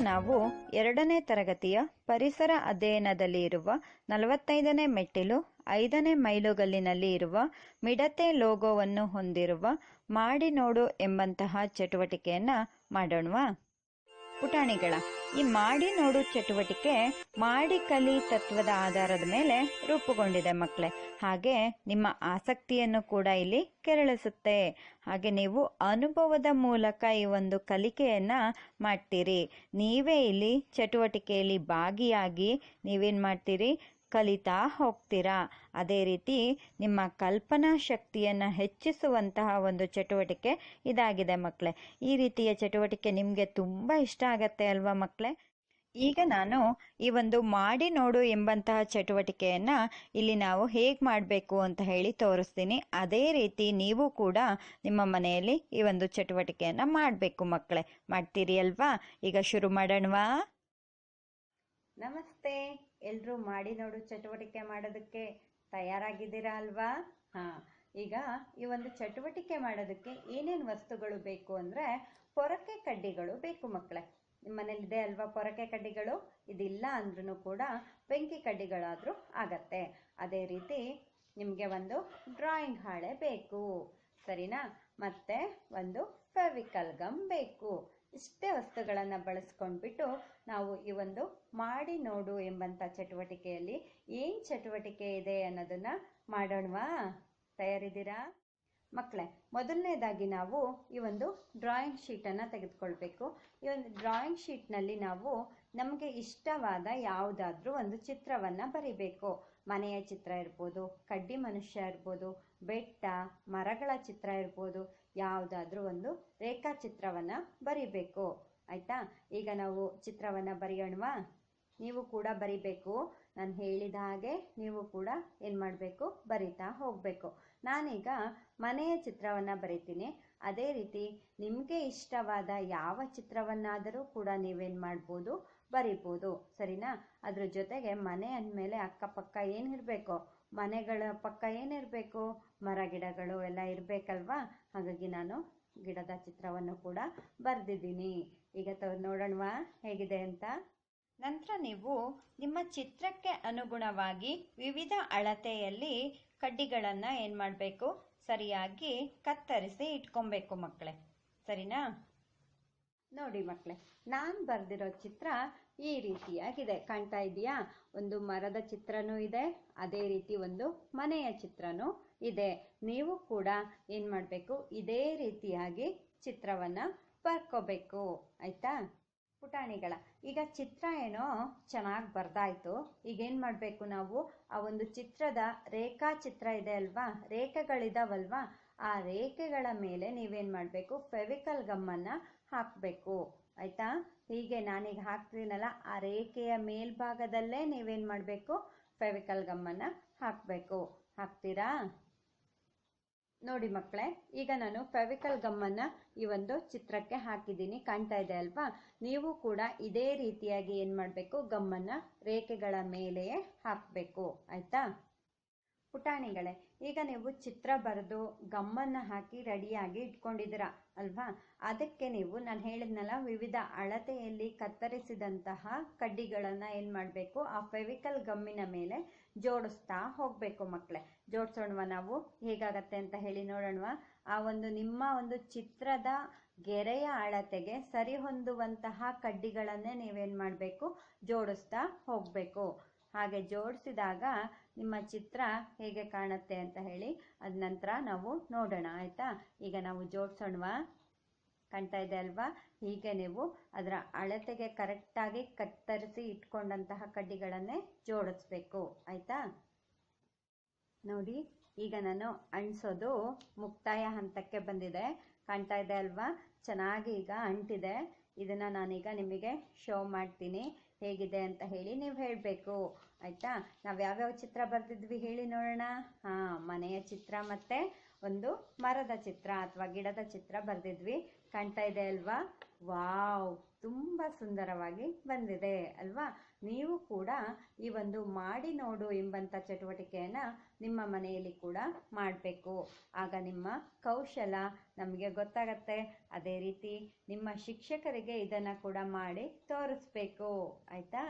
ನಾವು ಎರಡನೇ ತರಗತಿಯ ಪರಿಸರ ಅಧ್ಯಯನದಲ್ಲಿ ಇರುವ ನಲವತ್ತೈದನೇ ಮೆಟ್ಟಿಲು, ಐದನೇ ಮೈಲುಗಲ್ಲಿನಲ್ಲಿ ಇರುವ ಮಿಡತೆ ಲೋಗೋವನ್ನು ಹೊಂದಿರುವ ಮಾಡಿ ನೋಡು ಎಂಬಂತಹ ಚಟುವಟಿಕೆಯನ್ನ ಮಾಡೋಣವಾ? ಪುಟಾಣಿಗಳ, ಈ ಮಾಡಿ ನೋಡು ಚಟುವಟಿಕೆ ಮಾಡಿ ಕಲಿ ತತ್ವದ ಆಧಾರದ ಮೇಲೆ ರೂಪುಗೊಂಡಿದೆ ಮಕ್ಕಳೇ ಹಾಗೆ ನಿಮ್ಮ ಆಸಕ್ತಿಯನ್ನು ಕೂಡ ಇಲ್ಲಿ ಕೆರಳಿಸುತ್ತೆ. ಹಾಗೆ ನೀವು ಅನುಭವದ ಮೂಲಕ ಈ ಒಂದು ಕಲಿಕೆಯನ್ನ ಮಾಡ್ತೀರಿ. ನೀವೇ ಇಲ್ಲಿ ಚಟುವಟಿಕೆಯಲ್ಲಿ ಭಾಗಿಯಾಗಿ ನೀವೇನು ಮಾಡ್ತೀರಿ? ಕಲಿತಾ ಹೋಗ್ತೀರಾ? ಅದೇ ರೀತಿ ನಿಮ್ಮ ಕಲ್ಪನಾ ಶಕ್ತಿಯನ್ನು ಹೆಚ್ಚಿಸುವಂತಹ ಒಂದು ಚಟುವಟಿಕೆ ಇದಾಗಿದೆ ಮಕ್ಕಳೇ ಈ ರೀತಿಯ ಚಟುವಟಿಕೆ ನಿಮಗೆ ತುಂಬ ಇಷ್ಟ ಆಗತ್ತೆ ಅಲ್ವಾ ಮಕ್ಕಳೇ ಈಗ ನಾನು ಈ ಒಂದು ಮಾಡಿ ನೋಡು ಎಂಬಂತಹ ಚಟುವಟಿಕೆಯನ್ನು ಇಲ್ಲಿ ನಾವು ಹೇಗೆ ಮಾಡಬೇಕು ಅಂತ ಹೇಳಿ ತೋರಿಸ್ತೀನಿ. ಅದೇ ರೀತಿ ನೀವು ಕೂಡ ನಿಮ್ಮ ಮನೆಯಲ್ಲಿ ಈ ಒಂದು ಚಟುವಟಿಕೆಯನ್ನು ಮಾಡಬೇಕು ಮಕ್ಕಳೇ ಮಾಡ್ತೀರಿ ಅಲ್ವಾ? ಈಗ ಶುರು ಮಾಡೋಣವಾ? ನಮಸ್ತೆ ಎಲ್ಲರೂ ಮಾಡಿ ನೋಡು ಚಟುವಟಿಕೆ ಮಾಡೋದಕ್ಕೆ ತಯಾರಾಗಿದ್ದೀರಾ ಅಲ್ವಾ? ಹಾ, ಈಗ ಈ ಒಂದು ಚಟುವಟಿಕೆ ಮಾಡೋದಕ್ಕೆ ಏನೇನು ವಸ್ತುಗಳು ಬೇಕು ಅಂದರೆ ಪೊರಕೆ ಕಡ್ಡಿಗಳು ಬೇಕು ಮಕ್ಕಳೇ ನಿಮ್ಮ ಮನೇಲಿ ಇದೆ ಅಲ್ವಾ ಪೊರಕೆ ಕಡ್ಡಿಗಳು? ಇದಿಲ್ಲ ಅಂದ್ರೂ ಕೂಡ ಬೆಂಕಿ ಕಡ್ಡಿಗಳಾದರೂ ಆಗತ್ತೆ. ಅದೇ ರೀತಿ ನಿಮಗೆ ಒಂದು ಡ್ರಾಯಿಂಗ್ ಹಾಳೆ ಬೇಕು. ಸರಿನಾ? ಮತ್ತೆ ಒಂದು ಫೆವಿಕಲ್ ಗಮ್ ಬೇಕು. ಇಷ್ಟೇ ವಸ್ತುಗಳನ್ನು ಬಳಸ್ಕೊಂಡ್ಬಿಟ್ಟು ನಾವು ಈ ಒಂದು ಮಾಡಿ ನೋಡು ಎಂಬಂಥ ಚಟುವಟಿಕೆಯಲ್ಲಿ ಏನು ಚಟುವಟಿಕೆ ಇದೆ ಅನ್ನೋದನ್ನ ಮಾಡೋಣವಾ? ತಯಾರಿದ್ದೀರಾ? ಮಕ್ಕಳೇ ಮೊದಲನೇದಾಗಿ ನಾವು ಈ ಒಂದು ಡ್ರಾಯಿಂಗ್ ಶೀಟನ್ನು ತೆಗೆದುಕೊಳ್ಬೇಕು. ಈ ಒಂದು ಡ್ರಾಯಿಂಗ್ ಶೀಟ್ನಲ್ಲಿ ನಾವು ನಮಗೆ ಇಷ್ಟವಾದ ಯಾವುದಾದ್ರೂ ಒಂದು ಚಿತ್ರವನ್ನು ಬರಿಬೇಕು. ಮನೆಯ ಚಿತ್ರ ಇರ್ಬೋದು, ಕಡ್ಡಿ ಮನುಷ್ಯ ಇರ್ಬೋದು, ಬೆಟ್ಟ, ಮರಗಳ ಚಿತ್ರ ಇರ್ಬೋದು, ಯಾವುದಾದ್ರೂ ಒಂದು ರೇಖಾಚಿತ್ರವನ್ನು ಬರಿಬೇಕು. ಆಯ್ತಾ? ಈಗ ನಾವು ಚಿತ್ರವನ್ನು ಬರೆಯೋಣವಾ? ನೀವು ಕೂಡ ಬರಿಬೇಕು. ನಾನು ಹೇಳಿದ ಹಾಗೆ ನೀವು ಕೂಡ ಏನು ಮಾಡಬೇಕು? ಬರಿತಾ ಹೋಗಬೇಕು. ನಾನೀಗ ಮನೆಯ ಚಿತ್ರವನ್ನು ಬರಿತೀನಿ. ಅದೇ ರೀತಿ ನಿಮಗೆ ಇಷ್ಟವಾದ ಯಾವ ಚಿತ್ರವನ್ನಾದರೂ ಕೂಡ ನೀವೇನು ಮಾಡ್ಬೋದು? ಬರಿಬೋದು. ಸರಿನಾ? ಅದ್ರ ಜೊತೆಗೆ ಮನೆ ಅಂದಮೇಲೆ ಅಕ್ಕಪಕ್ಕ ಏನಿರಬೇಕು, ಮನೆಗಳ ಪಕ್ಕ ಏನಿರಬೇಕು, ಮರ ಗಿಡಗಳು ಎಲ್ಲ ಇರಬೇಕಲ್ವಾ? ಹಾಗಾಗಿ ನಾನು ಗಿಡದ ಚಿತ್ರವನ್ನು ಕೂಡ ಬರೆದಿದ್ದೀನಿ. ಈಗ ತ ನೋಡೋಣವಾ, ಹೇಗಿದೆ ಅಂತ? ನಂತರ ನೀವು ನಿಮ್ಮ ಚಿತ್ರಕ್ಕೆ ಅನುಗುಣವಾಗಿ ವಿವಿಧ ಅಳತೆಯಲ್ಲಿ ಕಡ್ಡಿಗಳನ್ನು ಏನು ಮಾಡಬೇಕು ಸರಿಯಾಗಿ ಕತ್ತರಿಸಿ ಇಟ್ಕೊಬೇಕು ಮಕ್ಕಳೇ. ಸರಿನಾ? ನೋಡಿ ಮಕ್ಕಳೇ, ನಾನು ಬರೆದಿರೋ ಚಿತ್ರ ಈ ರೀತಿಯಾಗಿದೆ. ಕಾಣ್ತಾ ಇದೆಯಾ ಒಂದು ಮರದ ಚಿತ್ರನೂ ಇದೆ, ಅದೇ ರೀತಿ ಒಂದು ಮನೆಯ ಚಿತ್ರನೂ ಇದೆ. ನೀವು ಕೂಡ ಏನು ಮಾಡಬೇಕು? ಇದೇ ರೀತಿಯಾಗಿ ಚಿತ್ರವನ್ನು ಬರ್ಕೋಬೇಕು. ಆಯ್ತಾ? ಪುಟಾಣಿಗಳ. ಈಗ ಚಿತ್ರ ಏನೋ ಚೆನ್ನಾಗಿ ಬರ್ದಾಯ್ತು. ಈಗ ಏನು ಮಾಡಬೇಕು ನಾವು? ಆ ಒಂದು ಚಿತ್ರದ ರೇಖಾ ಚಿತ್ರ ಇದೆ ಅಲ್ವಾ? ರೇಖೆಗಳಿದಾವಲ್ವಾ? ಆ ರೇಖೆಗಳ ಮೇಲೆ ನೀವೇನು ಮಾಡಬೇಕು? ಫೆವಿಕಲ್ ಗಮ್ಮನ್ನು ಹಾಕಬೇಕು. ಆಯ್ತಾ? ಹೀಗೆ ನಾನೀಗ ಹಾಕ್ತೀನಲ್ಲ, ಆ ರೇಖೆಯ ಮೇಲ್ಭಾಗದಲ್ಲೇ ನೀವೇನು ಮಾಡಬೇಕು? ಫೆವಿಕಲ್ ಗಮ್ಮನ್ನು ಹಾಕಬೇಕು. ಹಾಕ್ತೀರಾ? ನೋಡಿ ಮಕ್ಕಳೇ, ಈಗ ನಾನು ಫೆವಿಕಲ್ ಗಮ್ಮನ್ನು ಈ ಒಂದು ಚಿತ್ರಕ್ಕೆ ಹಾಕಿದ್ದೀನಿ. ಕಾಣ್ತಾ ಇದೆ ಅಲ್ವಾ? ನೀವು ಕೂಡ ಇದೇ ರೀತಿಯಾಗಿ ಏನು ಮಾಡಬೇಕು? ಗಮ್ಮನ್ನು ರೇಖೆಗಳ ಮೇಲೆಯೇ ಹಾಕಬೇಕು. ಆಯ್ತಾ? ಪುಟಾಣಿಗಳೇ, ಈಗ ನೀವು ಚಿತ್ರ ಬರೆದು ಗಮ್ಮನ್ನು ಹಾಕಿ ರೆಡಿಯಾಗಿ ಇಟ್ಕೊಂಡಿದ್ದೀರಾ ಅಲ್ವಾ? ಅದಕ್ಕೆ ನೀವು, ನಾನು ಹೇಳಿದ್ನಲ್ಲ, ವಿವಿಧ ಅಳತೆಯಲ್ಲಿ ಕತ್ತರಿಸಿದಂತಹ ಕಡ್ಡಿಗಳನ್ನು ಏನು ಮಾಡಬೇಕು? ಆ ಫೆವಿಕಲ್ ಗಮ್ಮಿನ ಮೇಲೆ ಜೋಡಿಸ್ತಾ ಹೋಗಬೇಕು ಮಕ್ಕಳೇ ಜೋಡಿಸೋಣವ ನಾವು? ಹೇಗಾಗತ್ತೆ ಅಂತ ಹೇಳಿ ನೋಡೋಣವಾ ಆ ಒಂದು ನಿಮ್ಮ ಒಂದು ಚಿತ್ರದ ಗೆರೆಯ ಅಳತೆಗೆ ಸರಿ ಹೊಂದುವಂತಹ ಕಡ್ಡಿಗಳನ್ನೇ ನೀವೇನು ಮಾಡಬೇಕು? ಜೋಡಿಸ್ತಾ ಹೋಗಬೇಕು. ಹಾಗೆ ಜೋಡಿಸಿದಾಗ ನಿಮ್ಮ ಚಿತ್ರ ಹೇಗೆ ಕಾಣುತ್ತೆ ಅಂತ ಹೇಳಿ ಅದ ನಂತರ ನಾವು ನೋಡೋಣ, ಆಯಿತಾ? ಈಗ ನಾವು ಜೋಡಿಸೋಣವಾ ಕಾಣ್ತಾ ಇದೆ ಅಲ್ವಾ? ಹೀಗೆ ನೀವು ಅದರ ಅಳತೆಗೆ ಕರೆಕ್ಟಾಗಿ ಕತ್ತರಿಸಿ ಇಟ್ಕೊಂಡಂತಹ ಕಡ್ಡಿಗಳನ್ನೇ ಜೋಡಿಸ್ಬೇಕು. ಆಯಿತಾ? ನೋಡಿ, ಈಗ ನಾನು ಅಂಟಿಸೋದು ಮುಕ್ತಾಯ ಹಂತಕ್ಕೆ ಬಂದಿದೆ. ಕಾಣ್ತಾ ಇದೆ ಅಲ್ವಾ? ಚೆನ್ನಾಗಿ ಈಗ ಅಂಟಿದೆ. ಇದನ್ನು ನಾನೀಗ ನಿಮಗೆ ಶೋ ಮಾಡ್ತೀನಿ. ಹೇಗಿದೆ ಅಂತ ಹೇಳಿ ನೀವು ಹೇಳಬೇಕು. ಆಯಿತಾ? ನಾವು ಯಾವ್ಯಾವ ಚಿತ್ರ ಬರೆದಿದ್ವಿ ಹೇಳಿ ನೋಡೋಣ. ಹಾಂ, ಮನೆಯ ಚಿತ್ರ ಮತ್ತು ಒಂದು ಮರದ ಚಿತ್ರ ಅಥವಾ ಗಿಡದ ಚಿತ್ರ ಬರೆದಿದ್ವಿ. ಕಾಣ್ತಾ ಇದೆ ಅಲ್ವಾ? ವಾವ್! ತುಂಬ ಸುಂದರವಾಗಿ ಬಂದಿದೆ ಅಲ್ವಾ? ನೀವು ಕೂಡ ಈ ಒಂದು ಮಾಡಿ ನೋಡು ಎಂಬಂಥ ಚಟುವಟಿಕೆಯನ್ನು ನಿಮ್ಮ ಮನೆಯಲ್ಲಿ ಕೂಡ ಮಾಡಬೇಕು. ಆಗ ನಿಮ್ಮ ಕೌಶಲ ನಮಗೆ ಗೊತ್ತಾಗತ್ತೆ. ಅದೇ ರೀತಿ ನಿಮ್ಮ ಶಿಕ್ಷಕರಿಗೆ ಇದನ್ನು ಕೂಡ ಮಾಡಿ ತೋರಿಸ್ಬೇಕು. ಆಯಿತಾ?